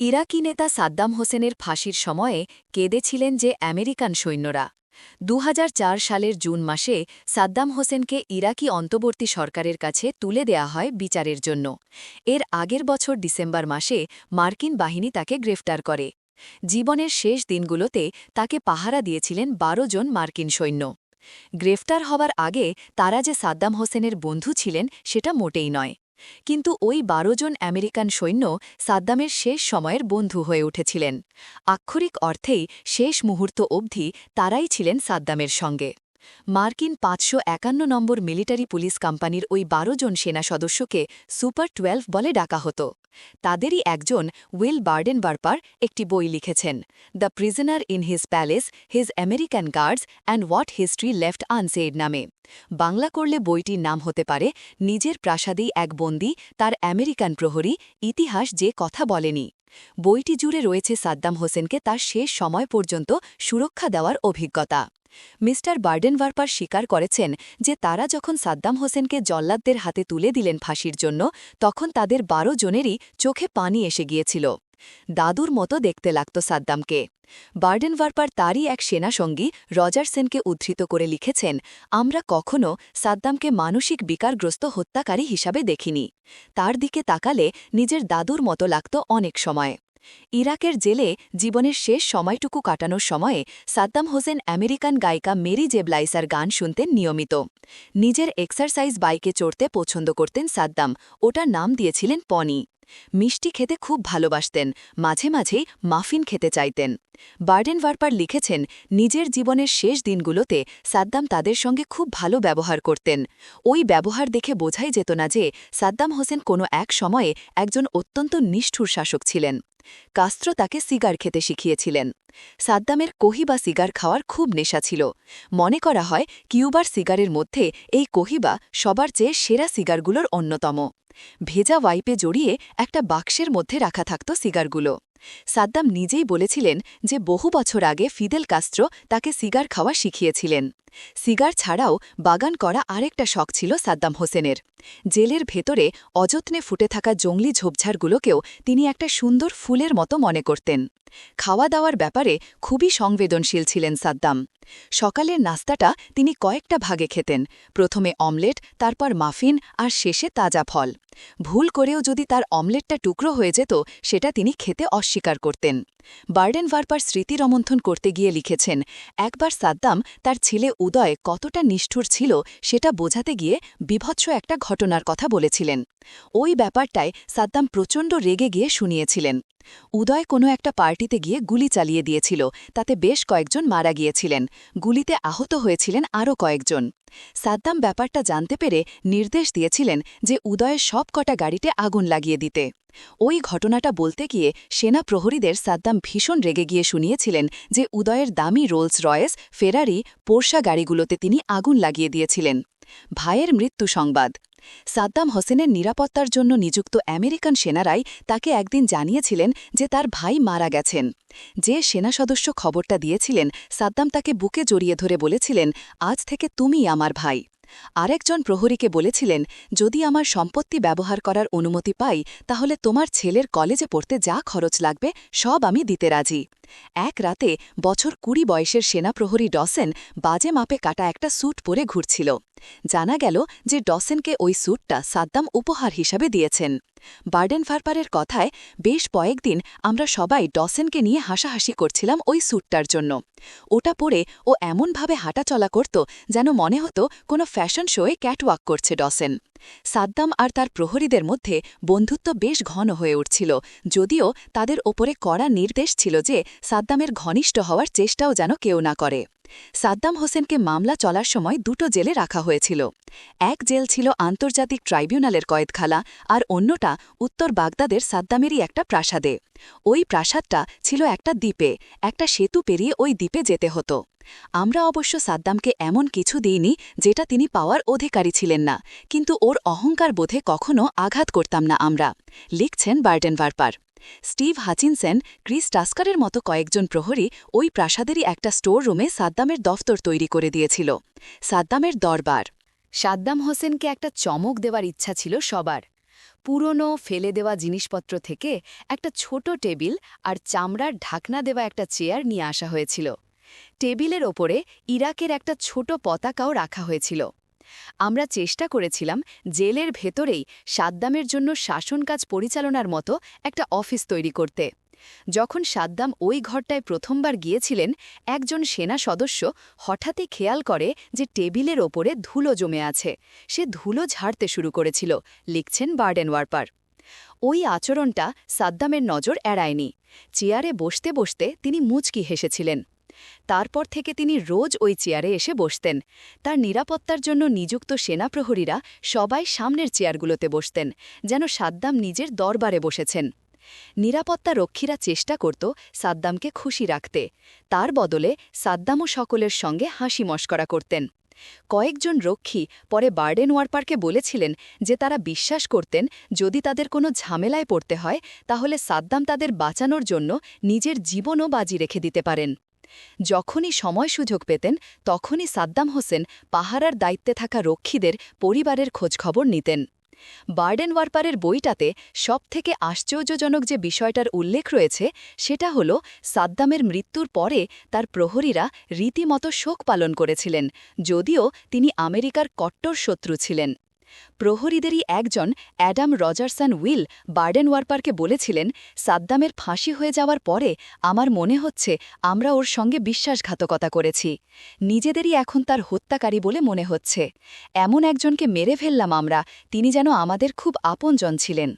ইরাকি নেতা সাদ্দাম হোসেনের ফাঁসির সময়ে কেঁদেছিলেন যে আমেরিকান সৈন্যরা। দু হাজার চার সালের জুন মাসে সাদ্দাম হোসেনকে ইরাকি অন্তর্বর্তী সরকারের কাছে তুলে দেয়া হয় বিচারের জন্য। এর আগের বছর ডিসেম্বর মাসে মার্কিন বাহিনী তাকে গ্রেফতার করে। জীবনের শেষ দিনগুলোতে তাকে পাহারা দিয়েছিলেন বারো জন মার্কিন সৈন্য। গ্রেফতার হওয়ার আগে তারা যে সাদ্দাম হোসেনের বন্ধু ছিলেন সেটা মোটেই নয়। কিন্তু ওই বারো জন আমেরিকান সৈন্য সাদ্দামের শেষ সময়ের বন্ধু হয়ে উঠেছিলেন। আক্ষরিক অর্থেই শেষ মুহূর্ত অবধি তারাই ছিলেন সাদ্দামের সঙ্গে। মার্কিন পাঁচশো একান্ন নম্বর মিলিটারি পুলিশ কোম্পানির ওই বারো জন সেনা সদস্যকে সুপার টুয়েলভ বলে ডাকা হতো। তাদেরই একজন উইল বার্ডেন বার্পার একটি বই লিখেছেন, the prisoner in his palace, his American guards, and what history left unsaid নামে। বাংলা করলে বইটির নাম হতে পারে, নিজের প্রাসাদেই এক বন্দি, তার আমেরিকান প্রহরী, ইতিহাস যে কথা বলেনি। বইটি জুড়ে রয়েছে সাদ্দাম হোসেনকে তার শেষ সময় পর্যন্ত সুরক্ষা দেওয়ার অভিজ্ঞতা। মিস্টার বার্ডেনভার্পার স্বীকার করেছেন যে তারা যখন সাদ্দাম হোসেনকে জল্লাদদের হাতে তুলে দিলেন ফাঁসির জন্য, তখন তাদের বারো জনেরই চোখে পানি এসে গিয়েছিল। দাদুর মতো দেখতে লাগত সাদ্দামকে। বার্ডেনভার্পার তারই এক সেনাসঙ্গী রজারসেনকে উদ্ধৃত করে লিখেছেন, আমরা কখনও সাদ্দামকে মানসিক বিকারগ্রস্ত হত্যাকারী হিসাবে দেখিনি। তার দিকে তাকালে নিজের দাদুর মতো লাগত অনেক সময়। ইরাকের জেলে জীবনের শেষ সময়টুকু কাটানোর সময়ে সাদ্দাম হোসেন আমেরিকান গায়িকা মেরি জেবলাইসার গান শুনতেন নিয়মিত। নিজের এক্সারসাইজ বাইকে চড়তে পছন্দ করতেন সাদ্দাম। ওটার নাম দিয়েছিলেন পনি। মিষ্টি খেতে খুব ভালোবাসতেন, মাঝে মাঝেই মাফিন খেতে চাইতেন। বার্ডেন ভার্পার লিখেছেন, নিজের জীবনের শেষ দিনগুলোতে সাদ্দাম তাদের সঙ্গে খুব ভালো ব্যবহার করতেন। ওই ব্যবহার দেখে বোঝাই যেত না যে সাদ্দাম হোসেন কোনো এক সময়ে একজন অত্যন্ত নিষ্ঠুর শাসক ছিলেন। কাস্ত্র তাকে সিগার খেতে শিখিয়েছিলেন। সাদ্দামের কহিবা সিগার খাওয়ার খুব নেশা ছিল। মনে করা হয় কিউবার সিগারের মধ্যে এই কহিবা সবার চেয়ে সেরা সিগারগুলোর অন্যতম। ভেজা ওয়াইপে জড়িয়ে একটা বাক্সের মধ্যে রাখা থাকত সিগারগুলো। সাদ্দাম নিজেই বলেছিলেন যে বহু বছর আগে ফিদেল কাস্ত্রো তাকে সিগার খাওয়া শিখিয়েছিলেন। সিগার ছাড়াও বাগান করা আরেকটা শখ ছিল সাদ্দাম হোসেনের। জেলের ভেতরে অযত্নে ফুটে থাকা জঙ্গলি ঝোপঝাড়গুলোকেও তিনি একটা সুন্দর ফুলের মতো মনে করতেন। খাওয়া দাওয়ার ব্যাপারে খুবই সংবেদনশীল ছিলেন সাদ্দাম। সকালের নাস্তাটা তিনি কয়েকটা ভাগে খেতেন। প্রথমে অমলেট, তারপর মাফিন আর শেষে তাজা ফল। ভুল করেও যদি তার অমলেটটা টুকরো হয়ে যেত, সেটা তিনি খেতে অস্বীকার করতেন। বার্ডেন ভার্পার স্মৃতি রমন্থন করতে গিয়ে লিখেছেন, একবার সাদ্দাম তার ছেলে উদয় কতটা নিষ্ঠুর ছিল সেটা বোঝাতে গিয়ে বিভৎস একটা ঘটনার কথা বলেছিলেন। ওই ব্যাপারটায় সাদ্দাম প্রচণ্ড রেগে গিয়ে শুনিয়েছিলেন। উদয় কোনো একটা পার্টিতে গিয়ে গুলি চালিয়ে দিয়েছিল, তাতে বেশ কয়েকজন মারা গিয়েছিলেন। গুলিতে আহত হয়েছিলেন আরও কয়েকজন। সাদ্দাম ব্যাপারটা জানতে পেরে নির্দেশ দিয়েছিলেন যে উদয়ের সব কটা গাড়িতে আগুন লাগিয়ে দিতে। ওই ঘটনাটা বলতে গিয়ে সেনা প্রহরীদের সাদ্দাম ভীষণ রেগে গিয়ে শুনিয়েছিলেন যে উদয়ের দামি রোলস রয়েস, ফেরারি পোর্শা গাড়িগুলোতে তিনি আগুন লাগিয়ে দিয়েছিলেন। ভাইয়ের মৃত্যু সংবাদ। সাদ্দাম হোসেনের নিরাপত্তার জন্য নিযুক্ত আমেরিকান সেনারাই তাকে একদিন জানিয়েছিলেন যে তার ভাই মারা গেছেন। যে সেনা সদস্য খবরটা দিয়েছিলেন, সাদ্দাম তাকে বুকে জড়িয়ে ধরে বলেছিলেন, আজ থেকে তুমি আমার ভাই। আরেকজন প্রহরীকে বলেছিলেন, যদি আমার সম্পত্তি ব্যবহার করার অনুমতি পাই, তাহলে তোমার ছেলের কলেজে পড়তে যা খরচ লাগবে, সব আমি দিতে রাজি। এক রাতে বছর কুড়ি বয়সের সেনা প্রহরী ডসেন বাজে মাপে কাটা একটা স্যুট পরে ঘুরছিল। জানা গেল যে ডসেনকে ওই স্যুটটা সাদ্দাম উপহার হিসাবে দিয়েছেন। বার্ডেন ফারপারের কথায় বেশ কয়েকদিন আমরা সবাই ডসেনকে নিয়ে হাসাহাসি করছিলাম ওই স্যুটটার জন্য। ওটা পরে ও এমনভাবে হাঁটাচলা করত যেন মনে হতো কোনো ফ্যাশন শোয়ে ক্যাটওয়াক করছে ডসেন। সাদ্দাম আর তার প্রহরীদের মধ্যে বন্ধুত্ব বেশ ঘন হয়ে উঠছিল, যদিও তাদের ওপরে কড়া নির্দেশ ছিল যে সাদ্দামের ঘনিষ্ঠ হওয়ার চেষ্টাও যেন কেউ না করে। সাদ্দাম হোসেনকে মামলা চলার সময় দুটো জেলে রাখা হয়েছিল। এক জেল ছিল আন্তর্জাতিক ট্রাইব্যুনালের কয়েদখালা আর অন্যটা উত্তর বাগদাদের সাদ্দামেরই একটা প্রাসাদে। ওই প্রাসাদটা ছিল একটা দ্বীপে, একটা সেতু পেরিয়ে ওই দ্বীপে যেতে হতো। আমরা অবশ্য সাদ্দামকে এমন কিছু দিইনি যেটা তিনি পাওয়ার অধিকারী ছিলেন না, কিন্তু ওর অহংকার বোধে কখনও আঘাত করতাম না আমরা, লিখছেন Bardenwerper Steve Hutchinson Chris টাস্কারের মতো কয়েকজন প্রহরী ওই প্রাসাদেরই একটা স্টোর রুমে সাদ্দামের দফতর তৈরি করে দিয়েছিল। সাদ্দামের দরবার। সাদ্দাম হোসেনকে একটা চমক দেওয়ার ইচ্ছা ছিল সবার। পুরনো, ফেলে দেওয়া জিনিসপত্র থেকে একটা ছোট টেবিল আর চামড়ার ঢাকনা দেওয়া একটা চেয়ার নিয়ে আসা হয়েছিল। টেবিলের ওপরে ইরাকের একটা ছোট পতাকাও রাখা হয়েছিল। আমরা চেষ্টা করেছিলাম জেলের ভেতরেই সাদ্দামের জন্য শাসন কাজ পরিচালনার মতো একটা অফিস তৈরি করতে। যখন সাদ্দাম ওই ঘরটায় প্রথমবার গিয়েছিলেন, একজন সেনা সদস্য হঠাৎই খেয়াল করে যে টেবিলের ওপরে ধুলো জমে আছে। সে ধুলো ঝাড়তে শুরু করেছিল, লিখছেন বার্ডেন ওয়ার্পার। ওই আচরণটা সাদ্দামের নজর এড়ায়নি। চেয়ারে বসতে বসতে তিনি মুচকি হেসেছিলেন। তারপর থেকে তিনি রোজ ওই চেয়ারে এসে বসতেন। তার নিরাপত্তার জন্য নিযুক্ত সেনাপ্রহরীরা সবাই সামনের চেয়ারগুলোতে বসতেন, যেন সাদ্দাম নিজের দরবারে বসেছেন। নিরাপত্তা রক্ষীরা চেষ্টা করত সাদ্দামকে খুশি রাখতে। তার বদলে সাদ্দামও সকলের সঙ্গে হাসি মস্করা করতেন। কয়েকজন রক্ষী পরে বার্ডেন ওয়ারপারকে বলেছিলেন যে তারা বিশ্বাস করতেন, যদি তাদের কোনো ঝামেলায় পড়তে হয়, তাহলে সাদ্দাম তাদের বাঁচানোর জন্য নিজের জীবনও বাজি রেখে দিতে পারেন। যখনই সময় সুযোগ পেতেন, তখনই সাদ্দাম হোসেন পাহারার দায়িত্বে থাকা রক্ষীদের পরিবারের খোঁজখবর নিতেন। বার্ডেন ওয়ারপারের বইটাতে সবথেকে আশ্চর্যজনক যে বিষয়টার উল্লেখ রয়েছে, সেটা হল সাদ্দামের মৃত্যুর পরে তার প্রহরীরা রীতিমতো শোক পালন করেছিলেন, যদিও তিনি আমেরিকার কট্টর শত্রু ছিলেন। প্রহরীদেরই একজন অ্যাডাম রজারসন উইল বার্ডেন ওয়ারপারকে বলেছিলেন, সাদ্দামের ফাঁসি হয়ে যাওয়ার পরে আমার মনে হচ্ছে আমরা ওর সঙ্গে বিশ্বাসঘাতকতা করেছি। নিজেদেরই এখন তার হত্যাকারী বলে মনে হচ্ছে। এমন একজনকে মেরে ফেললাম আমরা, তিনি যেন আমাদের খুব আপনজন ছিলেন।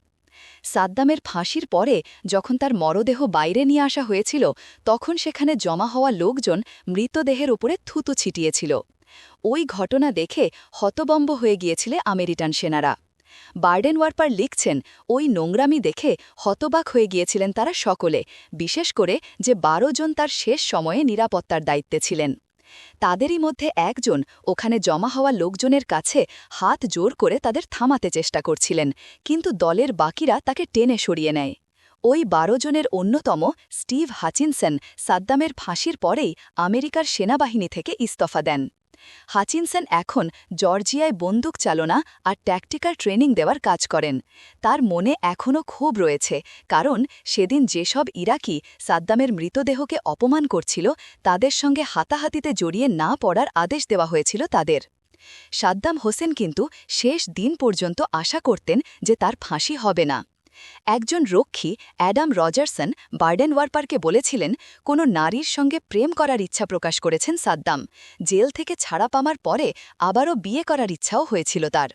সাদ্দামের ফাঁসির পরে যখন তার মরদেহ বাইরে নিয়ে আসা হয়েছিল, তখন সেখানে জমা হওয়া লোকজন মৃতদেহের উপরে থুতু ছিটিয়েছিল। ওই ঘটনা দেখে হতবম্ব হয়ে গিয়েছিলে আমেরিকান সেনারা। বার্ডেন ওয়ারপার লিখছেন, ওই নোংরামি দেখে হতবাক হয়ে গিয়েছিলেন তারা সকলে, বিশেষ করে যে বারো জন তার শেষ সময়ে নিরাপত্তার দায়িত্বে ছিলেন। তাদেরই মধ্যে একজন ওখানে জমা হওয়া লোকজনের কাছে হাত জোর করে তাদের থামাতে চেষ্টা করছিলেন, কিন্তু দলের বাকিরা তাকে টেনে সরিয়ে নেয়। ওই বারো জনের অন্যতম স্টিভ হাচিনসেন সাদ্দামের ফাঁসির পরেই আমেরিকার সেনাবাহিনী থেকে ইস্তফা দেন। হাচিনসন এখন জর্জিয়ায় বন্দুক চালনা আর ট্যাকটিক্যাল ট্রেনিং দেওয়ার কাজ করেন। তার মনে এখনও ক্ষোভ রয়েছে, কারণ সেদিন যেসব ইরাকি সাদ্দামের মৃতদেহকে অপমান করছিল, তাদের সঙ্গে হাতাহাতিতে জড়িয়ে না পড়ার আদেশ দেওয়া হয়েছিল তাদের। সাদ্দাম হোসেন কিন্তু শেষ দিন পর্যন্ত আশা করতেন যে তার ফাঁসি হবে না। একজন রক্ষী অ্যাডাম রজারসন বার্ডেন ওয়ারপারকে বলেছিলেন, কোনো নারীর সঙ্গে প্রেম করার ইচ্ছা প্রকাশ করেছেন সাদ্দাম। জেল থেকে ছাড়া পামার পরে আবারও বিয়ে করার ইচ্ছাও হয়েছিল তার।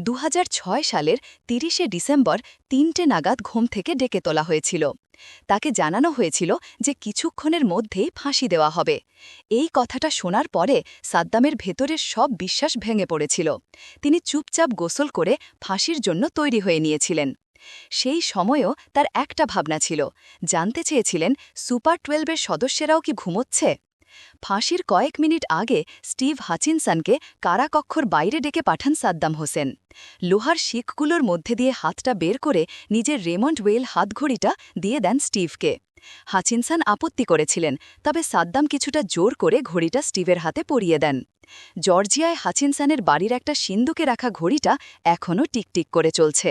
দু হাজার ছয় সালের তিরিশে ডিসেম্বর তিনটে নাগাদ ঘুম থেকে ডেকে তোলা হয়েছিল। তাকে জানানো হয়েছিল যে কিছুক্ষণের মধ্যেই ফাঁসি দেওয়া হবে। এই কথাটা শোনার পরে সাদ্দামের ভেতরের সব বিশ্বাস ভেঙে পড়েছিল। তিনি চুপচাপ গোসল করে ফাঁসির জন্য তৈরি হয়ে নিয়েছিলেন। সেই সময়েও তার একটা ভাবনা ছিল। জানতে চেয়েছিলেন সুপার টুয়েলভের সদস্যেরাও কি ঘুমোচ্ছে? ফাঁসির কয়েক মিনিট আগে স্টিভ হাচিনসনকে কারাকক্ষর বাইরে ডেকে পাঠান সাদ্দাম হোসেন। লোহার শিখগুলোর মধ্যে দিয়ে হাতটা বের করে নিজের রেমন্ড ওয়েল হাতঘড়িটা দিয়ে দেন স্টিভকে। হাচিনসান আপত্তি করেছিলেন, তবে সাদ্দাম কিছুটা জোর করে ঘড়িটা স্টিভের হাতে পরিয়ে দেন। জর্জিয়ায় হাচিনসানের বাড়ির একটা সিন্ধুকে রাখা ঘড়িটা এখনও টিকটিক করে চলছে।